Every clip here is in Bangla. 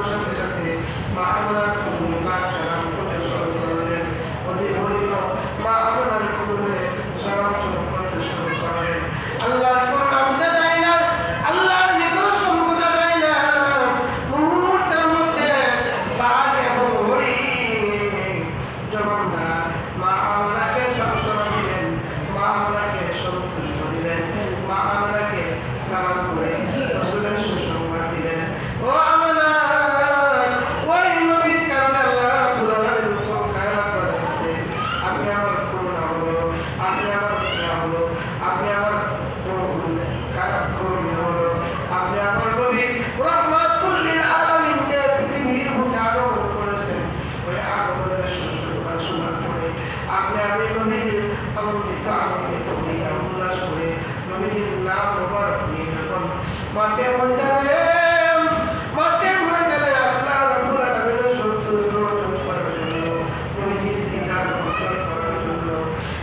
বানানোর সাথে মা আমাদের বাচ্চা নাম করতে শুরু করলেন অধিক হরিণ মা আমাদের কুদুমে সালাম শুরু করতে শুরু করলেন আল্লাহর করুণা বোঝা যায় না আল্লাহর নিদর্শন বোঝা যায় না মুহূর্তের মধ্যে বাঘ এবং হরিণ জবানদার মা আমাকে সান্ত্বনা দিলেন মা আমাকে সন্তুষ্ট দিলেন মা আমাকে সালাম করে রসুলের সুসংবাদ দিলেন ও আমানা ওই নবীর কারণে আল্লাহ রাব্বুল আলামিন কোন কায়নাত বানাইছে আপনি আমার করুণা হলো, আপনি আমার দয়া হলো, আপনি আমার খারাপ আপনি আমার নবী রহমাতুল আলামিনকে পৃথিবীর বুকে আগমন করেছেন। ওই আগমনের সুসংবাদ শোনার পরে আপনি আমি নবীর আনন্দিত হইয়া উল্লাস করে নবীর নাম মোবারক নিয়ে যখন মাঠে ময়দানে আল্লাহ রাব্বুল আলামিনের সন্তুষ্ট অর্জন করার জন্য নবীর দিদার অর্জন করার জন্য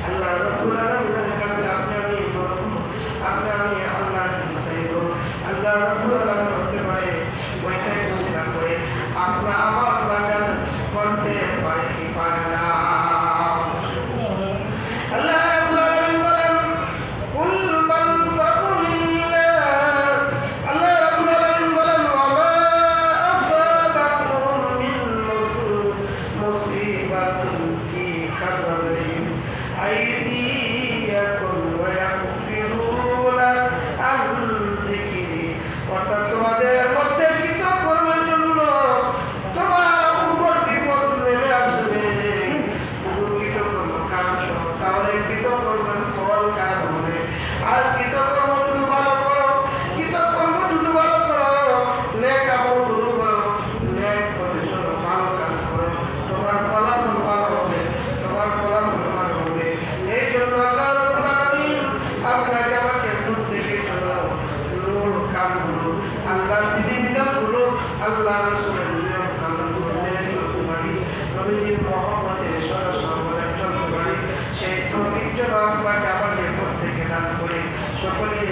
আল্লাহ রাব্বুল আলামিনের কাছে আপনি আমি দৌড় আপনি আমি আল্লাহর কাছে চাইব আল্লাহ রাব্বুল আলামিন হতে পারে ওইটাই ঘোষণা করে আপনার আমার নাজাত করতে পারে কি পারে না আল্লাহ রাব্বুল আলামিন বলেন কুল মান ফাকুল্লা আল্লাহ রাব্বুল আলামিন বলেন ওয়া মা আসাবাকুম মিন মুসিবাতিন ফি কাবরিন আইদিয়াকুম ওয়া ইয়াগফিরুনা আন যিকরি অর্থাৎ তোমাদের মধ্যে কৃতকর্মের জন্য তোমার উপর বিপদ নেমে আসবে শুধু কৃতকর্ম কারণ করো, তাহলে কৃতকর্মের ফল কার হবে আর কৃতকর্ম যদি ভালো ভালো করো নেক আমল শুরু করো নেক পথে চলো, ভালো কাজ করো। তোমার ফলাফল ভালো হবে, তোমার ফলাফল ভালো হবে। এই জন্য আল্লাহ আপনাকে আমাকে দূর থেকে চলো নূর আল্লাহর বিধিবিধানগুলো আল্লাহ রসুলের নিয়ম কামগুলো মেনে চলতে পারি, নবীজির মহব্বতে সদা পারি। সেই যেন আপনাকে সকলে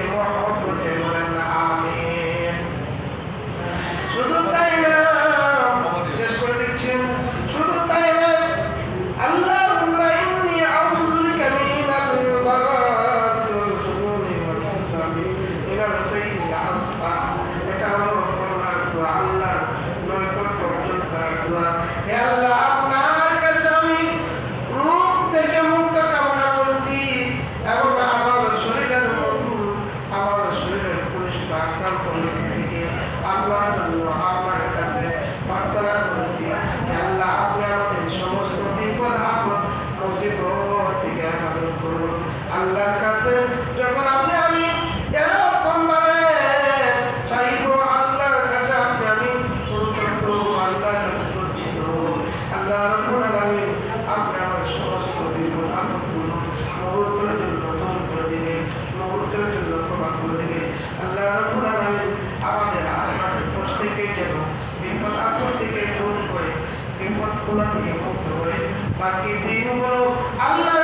জন্য আপনার কাছে প্রার্থনা করেছি আল্লাহ, আপনি আমাদের সমস্ত বিপদ আপদ মুসিবত থেকে হেফাজত করুন। আল্লাহর কাছে যখন আপনি আমি এরকম ভাবে চাইব আল্লাহর কাছে আপনি আমি আল্লাহর কাছে লজ্জিত আল্লাহ রব্বুল আলামিন, আপনি আমার সমস্ত বিপদ আপদগুলো মুহূর্তের জন্য দূর করে দিবে মুহূর্তের জন্য ক্ষমা করে দিবে আল্লাহ রব্বুল আলামিন আমাদের প্রত্যেকে যেন বিপদ আপদ থেকে দূর করে, বিপদ খোলা থেকে মুক্ত করে। বাকি দিনগুলো আল্লাহ